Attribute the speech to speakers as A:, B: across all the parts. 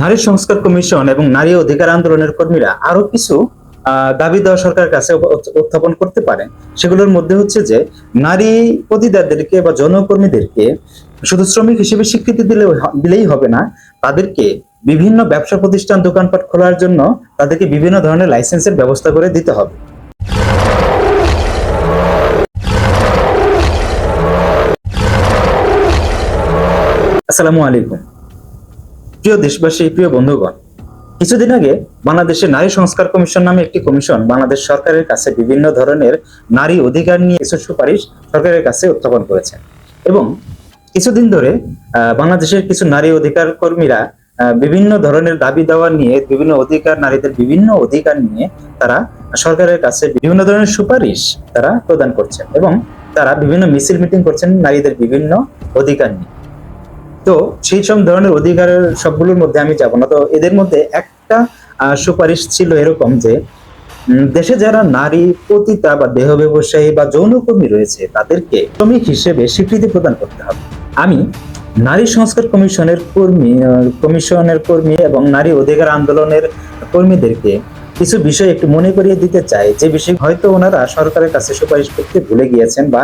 A: নারী সংস্কার কমিশন এবং নারী অধিকার আন্দোলনের কর্মীরা আরও কিছু দাবি দেওয়া সরকারের কাছে উত্থাপন করতে পারে। সেগুলোর মধ্যে হচ্ছে যে, নারী পতিদারদেরকে বা জনকর্মীদেরকে শুধু শ্রমিক হিসেবে স্বীকৃতি দিলে দিলেই হবে না, তাদেরকে বিভিন্ন ব্যবসা প্রতিষ্ঠান, দোকানপাট খোলার জন্য তাদেরকে বিভিন্ন ধরনের লাইসেন্সের ব্যবস্থা করে দিতে হবে। আসসালামু আলাইকুম। প্রিয় দেশবাসী, প্রিয় বন্ধুগণ, কিছুদিন আগে বাংলাদেশের নারী সংস্কার কমিশন নামে একটি কমিশন বাংলাদেশ সরকারের কাছে বিভিন্ন ধরনের নারী অধিকার নিয়ে কিছু সুপারিশ সরকারের কাছে উত্থাপন করেছেন এবং কিছুদিন ধরে বাংলাদেশের কিছু নারী অধিকার কর্মীরা বিভিন্ন ধরনের দাবি দেওয়া নিয়ে, বিভিন্ন অধিকার, নারীদের বিভিন্ন অধিকার নিয়ে তারা সরকারের কাছে বিভিন্ন ধরনের সুপারিশ তারা প্রদান করছেন এবং তারা বিভিন্ন মিছিল মিটিং করছেন নারীদের বিভিন্ন অধিকার নিয়ে। তো সেই সব ধরনের অধিকারের সবগুলোর মধ্যে আমি যাব না। তো এদের মধ্যে একটা সুপারিশ ছিল এরকম যে দেশে যারা নারী পতিতা বা দেহ ব্যবসায়ী বা যৌনকর্মী রয়েছে, তাদেরকে শ্রমিক হিসেবে স্বীকৃতি প্রদান করতে হবে। আমি নারী সংস্কার কমিশনের কর্মী কমিশনের কর্মী এবং নারী অধিকার আন্দোলনের কর্মীদেরকে কিছু বিষয় একটু মনে করিয়ে দিতে চাই। যে বিষয় হয়তো ওনারা সরকারের কাছে সুপারিশ করতে ভুলে গিয়েছেন বা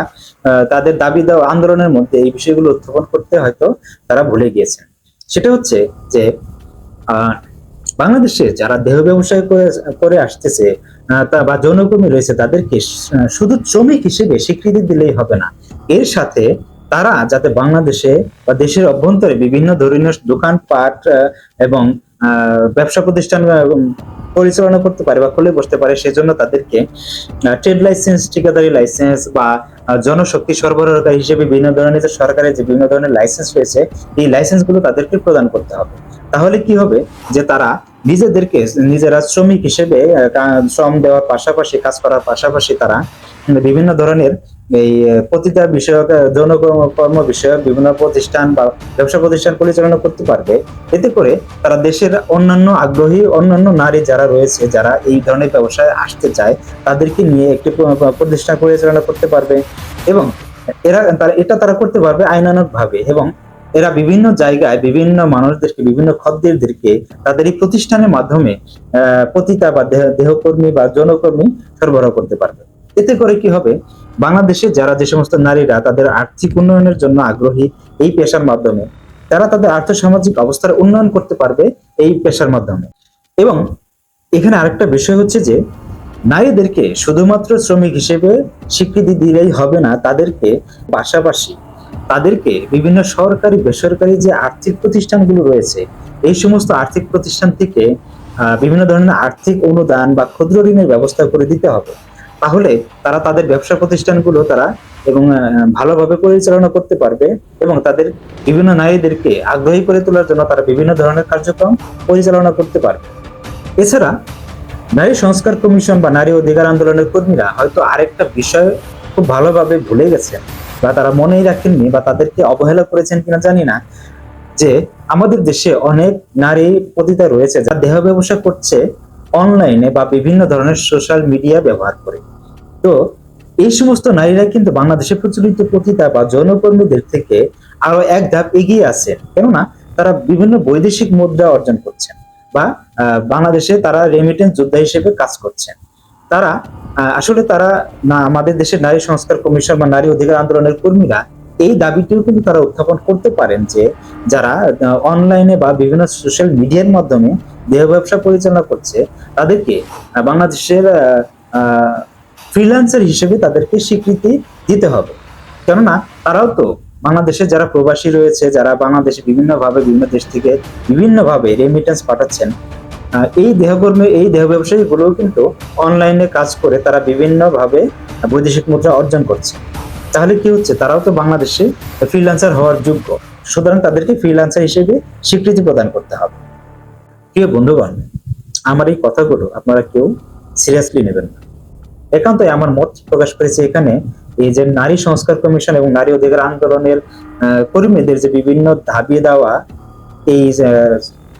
A: তাদের দাবি দেওয়া আন্দোলনের মধ্যে এই বিষয়গুলো উত্থাপন করতে হয়তো তারা ভুলে গিয়েছেন। সেটা হচ্ছে যে বাংলাদেশে যারা দেহ ব্যবসায় করে করে আসতেছে তা বা যৌনকর্মী রয়েছে, তাদেরকে শুধু শ্রমিক হিসেবে স্বীকৃতি দিলেই হবে না। এর সাথে তারা যাতে বাংলাদেশে বা দেশের অভ্যন্তরে বিভিন্ন ধরনের দোকানপাট এবং ব্যবসা প্রতিষ্ঠান পরিচালনা করতে পারে বা খুলে বসতে পারে, সেজন্য তাদেরকে ট্রেড লাইসেন্স, ঠিকাদারি লাইসেন্স বা জনশক্তি সরবরাহকারী হিসেবে বিভিন্ন ধরনের যে সরকারের যে বিভিন্ন ধরনের লাইসেন্স রয়েছে, এই লাইসেন্সগুলো তাদেরকে প্রদান করতে হবে। তাহলে কি হবে? যে তারা নিজেদেরকে, নিজেরা শ্রমিক হিসেবে শ্রম দেওয়ার পাশাপাশি, কাজ করার পাশাপাশি তারা বিভিন্ন ধরনের এই প্রতিটা বিষয়ক যৌন কর্ম- বিষয়ক বিভিন্ন প্রতিষ্ঠান বা ব্যবসা প্রতিষ্ঠান পরিচালনা করতে পারবে। এতে করে তারা দেশের অন্যান্য আগ্রহী, অন্যান্য নারী যারা রয়েছে, যারা এই ধরনের ব্যবসায় আসতে চায়, তাদেরকে নিয়ে একটি প্রতিষ্ঠান পরিচালনা করতে পারবে এবং এরা, তারা, এটা তারা করতে পারবে আইনানুগ ভাবে এবং এরা বিভিন্ন জায়গায় বিভিন্ন মানুষদেরকে, বিভিন্ন খদ্দেরদেরকে তাদের এই প্রতিষ্ঠানের মাধ্যমে আহ পতিতা বা দেহ, দেহকর্মী বা যৌনকর্মী সরবরাহ করতে পারবে। এতে করে কি হবে? বাংলাদেশে যারা যে সমস্ত নারীরা তাদের আর্থিক উন্নয়নের জন্য আগ্রহী এই পেশার মাধ্যমে, তারা তাদের আর্থসামাজিক অবস্থার উন্নয়ন করতে পারবে এই পেশার মাধ্যমে। এবং এখানে আরেকটা বিষয় হচ্ছে যে, নারীদেরকে শুধুমাত্র শ্রমিক হিসেবে স্বীকৃতি দিলেই হবে না, তাদেরকে পাশাপাশি তাদেরকে বিভিন্ন সরকারি, বেসরকারি যে আর্থিক প্রতিষ্ঠানগুলো রয়েছে, এই সমস্ত আর্থিক প্রতিষ্ঠান থেকে বিভিন্ন ধরনের আর্থিক অনুদান বা ক্ষুদ্র ঋণের ব্যবস্থা করে দিতে হবে। তাহলে তারা তাদের ব্যবসা প্রতিষ্ঠানগুলো তারা এবং ভালোভাবে পরিচালনা করতে পারবে এবং তাদের বিভিন্ন নারীদেরকে আগ্রহী করে তোলার জন্য তারা বিভিন্ন ধরনের কার্যক্রম পরিচালনা করতে পারবে। এছাড়া নারী সংস্কার কমিশন বা নারী অধিকার আন্দোলনের কর্মীরা হয়তো আরেকটা বিষয় খুব ভালোভাবে ভুলে গেছেন বা তারা মনেই রাখেননি বা তাদেরকে অবহেলা করেছেন কিনা জানি না, যে আমাদের দেশে অনেক নারী পতিতা রয়েছে যারা দেহ ব্যবসা করছে, অনলাইনে বা বিভিন্ন ধরনের সোশ্যাল মিডিয়া ব্যবহার করে। তো এই সমস্ত নারীরা কিন্তু বাংলাদেশে প্রচলিত পতিতা বা যৌনকর্মীদের থেকে আরও এক ধাপ এগিয়ে আছেন কেননা তারা বিভিন্ন বৈদেশিক মুদ্রা অর্জন করছেন বা বাংলাদেশে তারা রেমিটেন্স যোদ্ধা হিসেবে কাজ করছেন। তারা আসলে তারা না, আমাদের দেশের নারী সংস্কার কমিশন বা নারী অধিকার আন্দোলনের কর্মীরা এই দাবিটিও কিন্তু তারা উত্থাপন করতে পারেন যে যারা অনলাইনে বা বিভিন্ন সোশ্যাল মিডিয়ার মাধ্যমে দেহ ব্যবসা পরিচালনা করছে, তাদেরকে বাংলাদেশের ফ্রিল্যান্সার হিসেবে তাদেরকে স্বীকৃতি দিতে হবে। কেননা তারাও তো বাংলাদেশে যারা প্রবাসী রয়েছে, যারা বাংলাদেশে বিভিন্নভাবে বিভিন্ন দেশ থেকে বিভিন্নভাবে রেমিটেন্স পাঠাচ্ছেন এই দেহকর্মী, এই দেহ ব্যবসায়ীগুলোও কিন্তু অনলাইনে কাজ করে তারা বিভিন্নভাবে বৈদেশিক মুদ্রা অর্জন করছে। তাহলে কি হচ্ছে? তারাও তো বাংলাদেশে ফ্রিল্যান্সার হওয়ার যোগ্য। সুতরাং তাদেরকে ফ্রিল্যান্সার হিসেবে স্বীকৃতি প্রদান করতে হবে। প্রিয় বন্ধুগণ, আমার এই কথাগুলো আপনারা কেউ সিরিয়াসলি নেবেন না। একান্তই আমার মত প্রকাশ করেছে এখানে এই যে নারী সংস্কার কমিশন এবং নারী অধিকার আন্দোলনের কর্মীদের যে বিভিন্ন দাবি দেওয়া এই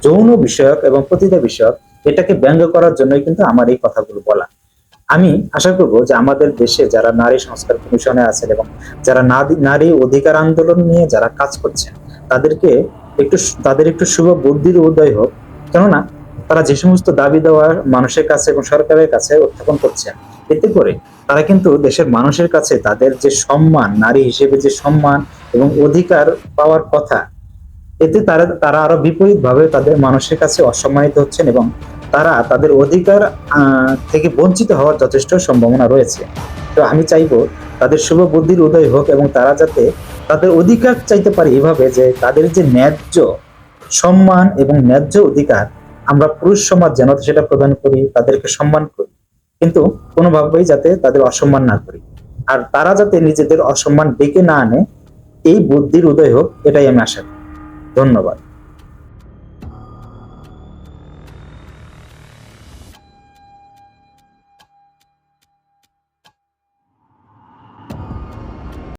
A: যৌন বিষয়ক এবং প্রতিটা বিষয়ক এটাকে ব্যঙ্গ করার জন্যই কিন্তু আমার এই কথাগুলো বলা। আমি আশা করব যে আমাদের দেশে যারা নারী সংস্কার কমিশনে আছেন এবং যারা নারী- অধিকার আন্দোলন নিয়ে যারা কাজ করছেন, তাদেরকে একটু তাদের একটু শুভ বুদ্ধির উদয় হোক। কেননা তারা যে সমস্ত দাবি দেওয়া মানুষের কাছে এবং সরকারের কাছে উত্থাপন করছে এতে করে তারা কিন্তু দেশের মানুষের কাছে তাদের যে সম্মান, নারী হিসেবে যে সম্মান এবং অধিকার পাওয়ার কথা, এতে তারা তারা আরও বিপরীত ভাবে তাদের মানুষের কাছে অসম্মানিত হচ্ছেন এবং তারা তাদের অধিকার থেকে বঞ্চিত হওয়ার যথেষ্ট সম্ভাবনা রয়েছে। তো আমি চাইব তাদের শুভ বুদ্ধির উদয় হোক এবং তারা যাতে তাদের অধিকার চাইতে পারে এভাবে যে তাদের যে ন্যায্য সম্মান এবং ন্যায্য অধিকার আমরা পুরুষ সমাজ যেন সেটা প্রদান করি, তাদেরকে সম্মান করি। কিন্তু কোনোভাবেই যাতে তাদের অসম্মান না করি। আর তারা যাতে নিজেদের অসম্মান ডেকে না আনে, এই বুদ্ধির উদয় হোক, এটাই আমি আশা করি। ধন্যবাদ।